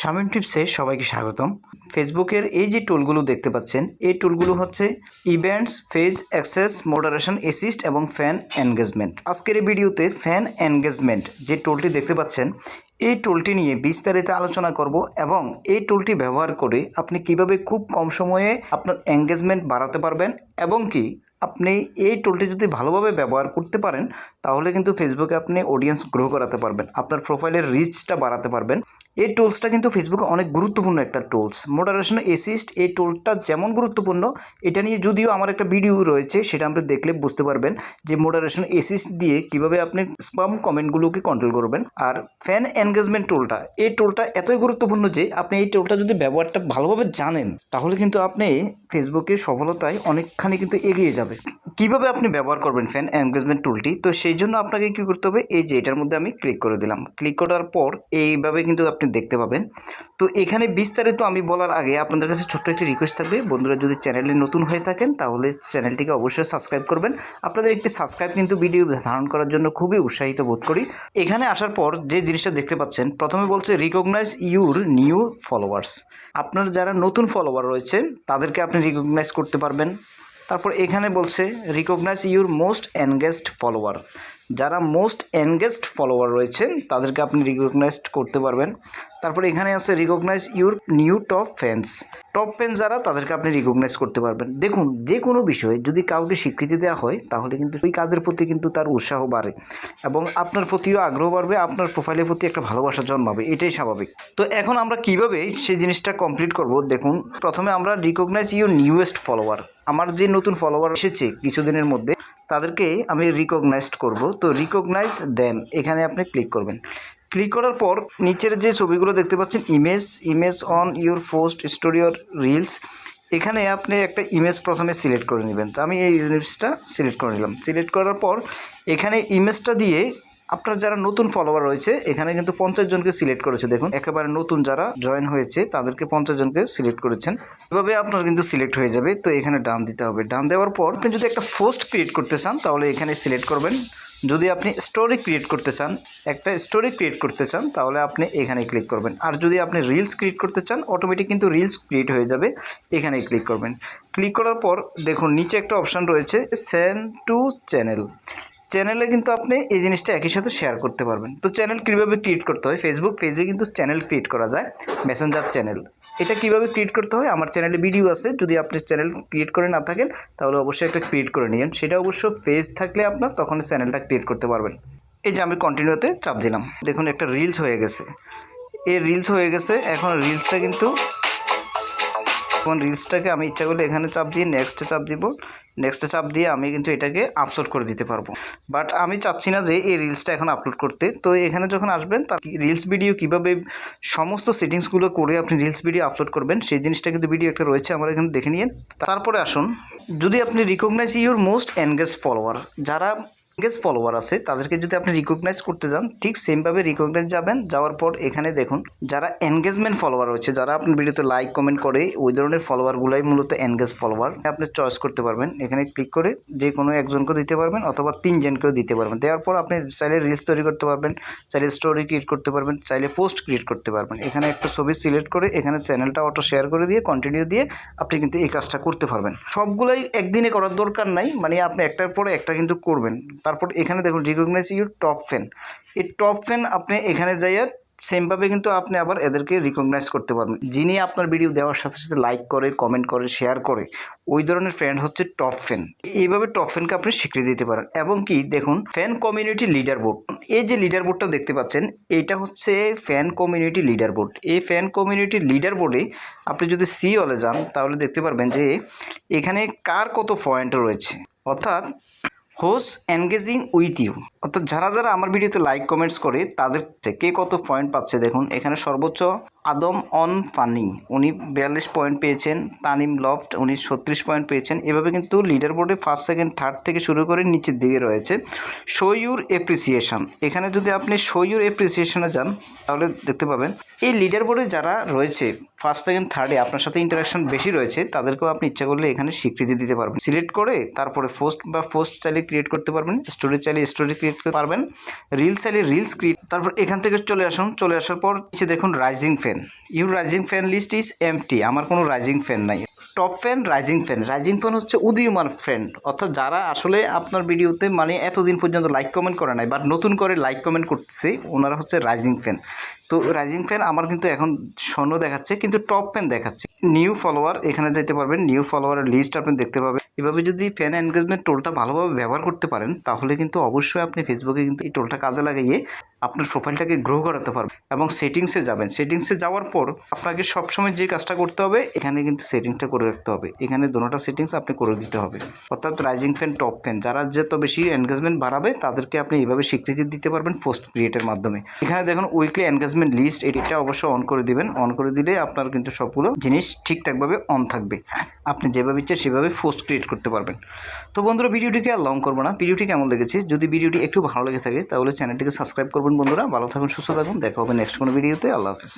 শামিম টিপসে সবাইকে স্বাগতম। ফেসবুকের এই যে টুলগুলো দেখতে পাচ্ছেন, এই টুলগুলো হচ্ছে events, phase, access, moderation, assist এবং ফ্যান এনগেজমেন্ট। আজকের এই ভিডিওতে ফ্যান এনগেজমেন্ট যে টুলটি দেখতে পাচ্ছেন, এই টুলটি নিয়ে বিস্তারিত আলোচনা করব এবং এই টুলটি ব্যবহার করে আপনি কীভাবে খুব কম সময়ে আপনার এঙ্গেজমেন্ট বাড়াতে পারবেন এবং কি আপনি এই টুলটি যদি ভালোভাবে ব্যবহার করতে পারেন, তাহলে কিন্তু ফেসবুকে আপনি অডিয়েন্স গ্রো করাতে পারবেন, আপনার প্রোফাইলের রিচটা বাড়াতে পারবেন। এই টুলসটা কিন্তু ফেসবুকে অনেক গুরুত্বপূর্ণ একটা টুলস মোডারেশন এসিস্ট এই টুলটা যেমন গুরুত্বপূর্ণ, এটা নিয়ে যদিও আমার একটা ভিডিও রয়েছে, সেটা আপনি দেখলে বুঝতে পারবেন যে মোডারেশন এসিস্ট দিয়ে কীভাবে আপনি স্পাম কমেন্টগুলোকে কন্ট্রোল করবেন। আর ফ্যান এনগেজমেন্ট টুলটা এই টুলটা এতই গুরুত্বপূর্ণ যে আপনি এই টুলটা যদি ব্যবহারটা ভালোভাবে জানেন, তাহলে কিন্তু আপনি ফেসবুকে সফলতায় অনেকখানি কিন্তু এগিয়ে যাবে কীভাবে আপনি ব্যবহার করবেন ফ্যান এনগেজমেন্ট টুলটি তো সেই জন্য আপনাকে কী করতে হবে, এই যে এটার মধ্যে আমি ক্লিক করে দিলাম। ক্লিক করার পর এইভাবে কিন্তু আপনি দেখতে পাবেন। তো এখানে বিস্তারিত আমি বলার আগে আপনাদের কাছে ছোট্ট একটি রিকোয়েস্ট থাকবে। বন্ধুরা যদি চ্যানেলে নতুন হয়ে থাকেন, তাহলে চ্যানেলটিকে অবশ্যই সাবস্ক্রাইব করবেন। আপনাদের একটি সাবস্ক্রাইব কিন্তু ভিডিও ধারণ করার জন্য খুবই উৎসাহিত বোধ করি। এখানে আসার পর যে জিনিসটা দেখতে পাচ্ছেন, প্রথমে বলছে রিকগনাইজ ইউর নিউ ফলোয়ার্স আপনার যারা নতুন ফলোয়ার রয়েছে তাদেরকে আপনি রিকগনাইজ করতে পারবেন। তারপর এখানে বলছে recognise your most engaged follower যারা মোস্ট এনগেজড ফলোয়ার রয়েছে, তাদেরকে আপনি রিকগনাইজ করতে পারবেন। তারপর এখানে আছে recognise your new top fans top fan যারা, তাদেরকে আপনি রিকগনাইজ করতে পারবেন। দেখুন, যে কোনো বিষয়ে যদি কাউকে স্বীকৃতি দেওয়া হয়, তাহলে কিন্তু ওই কাজের প্রতি কিন্তু তার উৎসাহ বাড়ে এবং আপনার প্রতিও আগ্রহ বাড়বে, আপনার প্রোফাইলের প্রতি একটা ভালোবাসা জন্মাবে, এটাই স্বাভাবিক। তো এখন আমরা কীভাবে সেই জিনিসটা কমপ্লিট করব? দেখুন, প্রথমে আমরা রিকগনাইজ ইউর নিউয়েস্ট ফলোয়ার আমার যে নতুন ফলোয়ার এসেছে কিছুদিনের মধ্যে তাদেরকে আমি রিকগনাইজড করব। তো রিকগনাইজ দ্যাম এখানে আপনি ক্লিক করবেন। ক্লিক করার পর নিচের যে ছবিগুলো দেখতে পাচ্ছেন image image on your post story or reels এখানে আপনি একটা ইমেজ প্রথমে সিলেক্ট করে নেবেন। তো আমি এই ইমেজটা সিলেক্ট করে নিলাম। সিলেক্ট করার পর এখানে ইমেজটা দিয়ে আপনার যারা নতুন ফলোয়ার রয়েছে, এখানে কিন্তু পঞ্চাশ জনকে সিলেক্ট করেছে, দেখুন। একেবারে নতুন যারা জয়েন হয়েছে, তাদেরকে পঞ্চাশ জনকে সিলেক্ট করেছেন। এভাবে আপনার কিন্তু সিলেক্ট হয়ে যাবে, তো এখানে ডান দিতে হবে। ডান দেওয়ার পর আপনি যদি একটা পোস্ট ক্রিয়েট করতে চান, তাহলে এখানে সিলেক্ট করবেন। যদি আপনি স্টোরি ক্রিয়েট করতে চান, একটা স্টোরি ক্রিয়েট করতে চান, তাহলে আপনি এখানে ক্লিক করবেন। আর যদি আপনি রিলস ক্রিয়েট করতে চান অটোমেটিক কিন্তু রিলস ক্রিয়েট হয়ে যাবে, এখানে ক্লিক করবেন। ক্লিক করার পর দেখুন, নিচে একটা অপশান রয়েছে সেন্ড টু চ্যানেল চ্যানেলে কিন্তু আপনি এই জিনিসটা একই সাথে শেয়ার করতে পারবেন। তো চ্যানেল কীভাবে ক্রিয়েট করতে হয়? ফেসবুক পেজে কিন্তু চ্যানেল ক্রিয়েট করা যায় মেসেঞ্জার চ্যানেল এটা কীভাবে ক্রিয়েট করতে হয়? আমার চ্যানেলে ভিডিও আছে, যদি আপনি চ্যানেল ক্রিয়েট করে না থাকেন, তাহলে অবশ্যই একটা ক্রিয়েট করে নিন। সেটা অবশ্য পেজ থাকলে আপনার তখন চ্যানেলটা ক্রিয়েট করতে পারবেন। এই যে আমি কন্টিনিউতে চাপ দিলাম। দেখুন, একটা রিলস হয়ে গেছে। এই রিলস হয়ে গেছে, এখন রিলসটা কিন্তু এখন রিলসটাকে আমি ইচ্ছা করলে এখানে চাপ দিয়ে নেক্সটে চাপ দিব। নেক্সটে চাপ দিয়ে আমি কিন্তু এটাকে আপলোড করে দিতে পারব। বাট আমি চাচ্ছি না যে এই রিলসটা এখন আপলোড করতে। তো এখানে যখন আসবেন, তার রিলস ভিডিও কীভাবে সমস্ত সেটিংসগুলো করে আপনি রিলস ভিডিও আপলোড করবেন, সেই জিনিসটা কিন্তু ভিডিও একটা রয়েছে, আমার এখানে দেখে নিন তারপরে আসুন। যদি আপনি recognise your most engage follower যারা এনগেজ ফলোয়ার আছে, তাদেরকে যদি আপনি রিকগনাইজ করতে যান, ঠিক সেমভাবে রিকগনাইজ যাবেন, যাওয়ার পর এখানে দেখুন, যারা এনগেজমেন্ট ফলোয়ার রয়েছে, যারা আপনার ভিডিওতে লাইক কমেন্ট করে, ওই ধরনের ফলোয়ারগুলোই মূলত এনগেজ ফলোয়ার আপনি চয়েস করতে পারবেন। এখানে ক্লিক করে যে কোনো একজনকে দিতে পারবেন, অথবা তিনজনকেও দিতে পারবেন। দেওয়ার পর আপনি চাইলে রিলস তৈরি করতে পারবেন, চাইলে স্টোরি ক্রিয়েট করতে পারবেন, চাইলে পোস্ট ক্রিয়েট করতে পারবেন। এখানে একটা ছবি সিলেক্ট করে, এখানে চ্যানেলটা অটো শেয়ার করে দিয়ে কন্টিনিউ দিয়ে আপনি কিন্তু এই কাজটা করতে পারবেন। সবগুলোই একদিনে করার দরকার নাই মানে আপনি একটার পরে একটা কিন্তু করবেন। তারপর এখানে দেখুন রিকগনাইজ ইউর টপ ফ্যান এই টপ ফ্যান আপনি এখানে যাইয়া সেমভাবে কিন্তু আপনি আবার এদেরকে রিকগনাইজ করতে পারবেন। যিনি আপনার ভিডিও দেওয়ার সাথে সাথে লাইক করে কমেন্ট করে শেয়ার করে, ওই ধরনের ফ্যান হচ্ছে টপ ফ্যান এইভাবে টপ ফ্যানকে আপনি স্বীকৃতি দিতে পারেন। এবং কি, দেখুন ফ্যান কমিউনিটি লিডার বোর্ড এই যে লিডার বোর্ডটা দেখতে পাচ্ছেন, এইটা হচ্ছে ফ্যান কমিউনিটি লিডার বোর্ড এই ফ্যান কমিউনিটি লিডার বোর্ডে আপনি যদি সি হলে যান, তাহলে দেখতে পারবেন যে এখানে কার কত পয়েন্ট রয়েছে। অর্থাৎ হোস এনগেজিং উইথ ইউ। অর্থাৎ যারা যারা আমার ভিডিওতে লাইক কমেন্টস করে, তাদের কে কত পয়েন্ট পাচ্ছে দেখুন। এখানে সর্বোচ্চ আদম অন ফানি। উনি বিয়াল্লিশ পয়েন্ট পেয়েছেন, তানিম লফট, উনি ছত্রিশ পয়েন্ট পেয়েছেন। এভাবে কিন্তু লিডার বোর্ডে ফার্স্ট, সেকেন্ড, থার্ড থেকে শুরু করে নিচের দিকে রয়েছে। ইউর এপ্রিসিয়েশন এখানে যদি আপনি ইউর এপ্রিসিয়েশনে যান, তাহলে দেখতে পাবেন, এই লিডার বোর্ডে যারা রয়েছে, ফার্স্ট, সেকেন্ড, থার্ডে আপনার সাথে ইন্টারাকশন বেশি রয়েছে, তাদেরকেও আপনি ইচ্ছা করলে এখানে স্বীকৃতি দিতে পারবেন। সিলেক্ট করে তারপরে পোস্ট বা পোস্ট চাইলে ক্রিয়েট করতে পারবেন স্টোরি চাইলে স্টোরি ক্রিয়েট করতে পারবেন রিলস চাইলে রিলস ক্রিয়েট তারপর এখান থেকে চলে আসুন, চলে আসার পর দেখুন rising fan your rising fan list is empty আমার কোনো রাইজিং ফ্যান নাই। Top fan rising fan rising fan হচ্ছে উদীয়মান ফ্রেন্ড অর্থাৎ যারা আসলে আপনার ভিডিওতে মানে এতদিন পর্যন্ত লাইক কমেন্ট করে নাই বাট নতুন করে লাইক কমেন্ট করতেছে, ওনারা হচ্ছে রাইজিং ফ্যান তো রাইজিং ফ্যান আমার কিন্তু এখন স্বর্ণ দেখাচ্ছে, কিন্তু টপ ফ্যান দেখাচ্ছে। নিউ ফলোয়ার এখানে যেতে পারবেন নিউ ফলোয়ারের লিস্ট আপনি দেখতে পাবেন। এভাবে যদি ফ্যান এনগেজমেন্ট টোলটা ভালোভাবে ব্যবহার করতে পারেন, তাহলে কিন্তু অবশ্যই আপনি ফেসবুকে কিন্তু এই টোলটা কাজে লাগিয়ে আপনার প্রোফাইলটাকে গ্রো করাতে পারবেন এবং সেটিংসে যাবেন। সেটিংসে যাওয়ার পর আপনাকে সবসময় যে কাজটা করতে হবে, এখানে কিন্তু সেটিংসটা করে রাখতে হবে। এখানে দোনোটা সেটিংস আপনি করে দিতে হবে। অর্থাৎ রাইজিং ফ্যান টপ ফ্যান যারা যত বেশি এনগেজমেন্ট বাড়াবে, তাদেরকে আপনি এইভাবে স্বীকৃতি দিতে পারবেন পোস্ট ক্রিয়েটের মাধ্যমে। এখানে দেখুন উইকলি এনগেজমেন্ট লিস্ট এটা অবশ্যই অন করে দিবেন। অন করে দিলে আপনার কিন্তু সবগুলো জিনিস ঠিকঠাকভাবে অন থাকবে। আপনি যেভাবে ইচ্ছে সেভাবে পোস্ট ক্রিয়েট করতে পারবেন। তো বন্ধুরা, ভিডিওটিকে আর লং করব না। ভিডিওটি কেমন লেগেছে? যদি ভিডিওটি একটু ভালো লেগে থাকে, তাহলে চ্যানেলটিকে সাবস্ক্রাইব করবেন। বন্ধুরা ভালো থাকুন সুস্থ থাকুন দেখা হবে নেক্সট কোনো ভিডিওতে আল্লাহ হাফিজ।